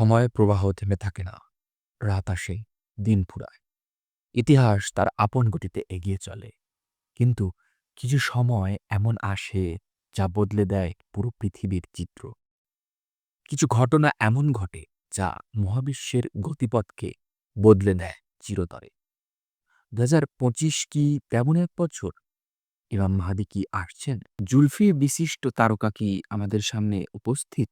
সময় প্রবাহ থেমে থাকে না। রাত আসে, দিন ফুরায়। ইতিহাস তার আপন গতিতে এগিয়ে চলে। কিন্তু কিছু সময় এমন আসে যা বদলে দেয় পুরো পৃথিবীর চিত্র। কিছু ঘটনা এমন ঘটে যা মহাবিশ্বের গতিপথকে বদলে দেয় চিরতরে। দু হাজার পঁচিশ কি তেমন এক বছর? ইমাম মাহাদি কি আসছেন? জুলফি বিশিষ্ট তারকা কি আমাদের সামনে উপস্থিত?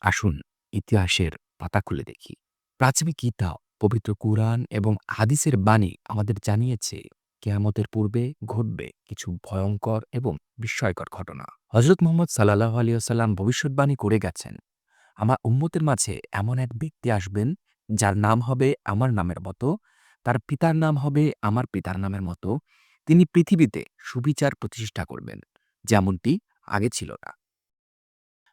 আসুন ইতিহাসের পাতা খুলে দেখি। প্রাচীন কিতাব পবিত্র কুরআন এবং হাদিসের বাণী আমাদের জানিয়েছে, কেয়ামতের পূর্বে ঘটবে কিছু ভয়ঙ্কর এবং বিস্ময়কর ঘটনা। হজরত মোহাম্মদ সাল্লাহ আলিয়াল্লাম ভবিষ্যৎবাণী করে গেছেন, আমার উম্মতের মাঝে এমন এক ব্যক্তি আসবেন, যার নাম হবে আমার নামের মতো, তার পিতার নাম হবে আমার পিতার নামের মতো, তিনি পৃথিবীতে সুবিচার প্রতিষ্ঠা করবেন, যেমনটি আগে ছিল না।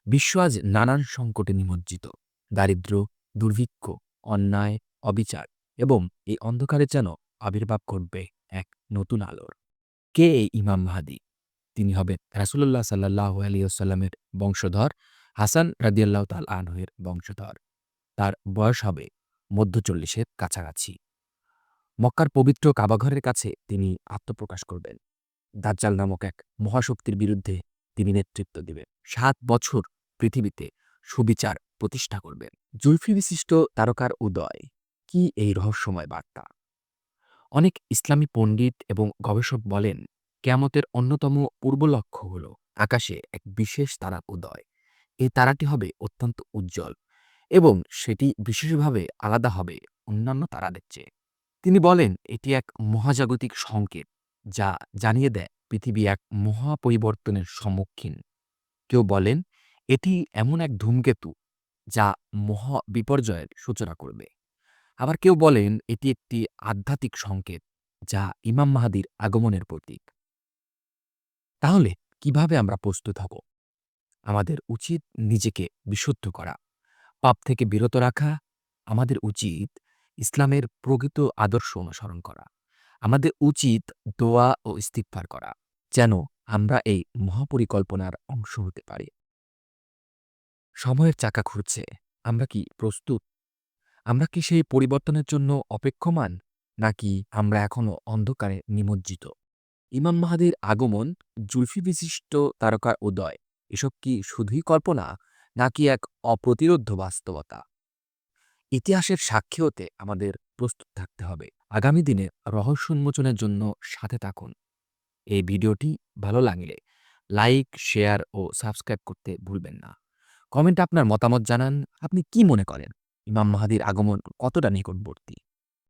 বিশ্ব আজ নানান সংকটে নিমজ্জিত। দারিদ্র্য, দুর্ভিক্ষ, অন্যায়, অবিচার এবং এই অন্ধকারে যেন আবির্ভাব ঘটবে এক নতুন আলোর। কে এই ইমাম মাহাদি তিনি হবেন রাসুল্লাহ সাল্লাহ আলিয়াল্লামের বংশধর, হাসান রাদিয়াল্লাহ তাল আনহের বংশধর। তার বয়স হবে মধ্য চল্লিশের কাছাকাছি। মক্কার পবিত্র কাবাঘরের কাছে তিনি আত্মপ্রকাশ করবেন। দাজ্জাল নামক এক মহাশক্তির বিরুদ্ধে তিনি নেতৃত্ব দিবেন। সাত বছর পৃথিবীতে সুবিচার প্রতিষ্ঠা করবেন জুলফি বিশিষ্ট তারকার উদয়, কি এই রহস্যময় বার্তা? অনেক ইসলামী পণ্ডিত এবং গবেষক বলেন, কেয়ামতের অন্যতম পূর্ব লক্ষ্য হল আকাশে এক বিশেষ তারার উদয়। এই তারাটি হবে অত্যন্ত উজ্জ্বল এবং সেটি বিশেষভাবে আলাদা হবে অন্যান্য তারাদের চেয়ে। তিনি বলেন, এটি এক মহাজাগতিক সংকেত যা জানিয়ে দেয় পৃথিবী এক মহাপরিবর্তনের সম্মুখীন। কেউ বলেন এটি এমন এক ধূমকেতু যা মহা বিপর্যয়ের সূচনা করবে। আবার কেউ বলেন এটি একটি আধ্যাত্মিক সংকেত যা ইমাম মাহাদির আগমনের প্রতীক। তাহলে কীভাবে আমরা প্রস্তুত হব? আমাদের উচিত নিজেকে বিশুদ্ধ করা, পাপ থেকে বিরত রাখা, আমাদের উচিত ইসলামের প্রকৃত আদর্শ অনুসরণ করা, আমাদের উচিত দোয়া ও ইস্তিকফার করা, যেন আমরা এই মহাপরিকল্পনার অংশ হতে পারি। সময়ের চাকা ঘুরছে আমরা কি প্রস্তুত? আমরা কি সেই পরিবর্তনের জন্য অপেক্ষমান? নাকি আমরা এখনও অন্ধকারে নিমজ্জিত? ইমাম মাহাদির আগমন জুলফি বিশিষ্ট তারকার উদয়, এসব কি শুধুই কল্পনা, নাকি এক অপ্রতিরোধ্য বাস্তবতা? ইতিহাসের সাক্ষী হতে আমাদের প্রস্তুত থাকতে হবে। আগামী দিনে রহস্য উন্মোচনের জন্য সাথে থাকুন। এই ভিডিওটি ভালো লাগলে লাইক, শেয়ার ও সাবস্ক্রাইব করতে ভুলবেন না। কমেন্টে আপনার মতামত জানান আপনি কি মনে করেন? ইমাম মাহাদির আগমন কতটা নিকটবর্তী?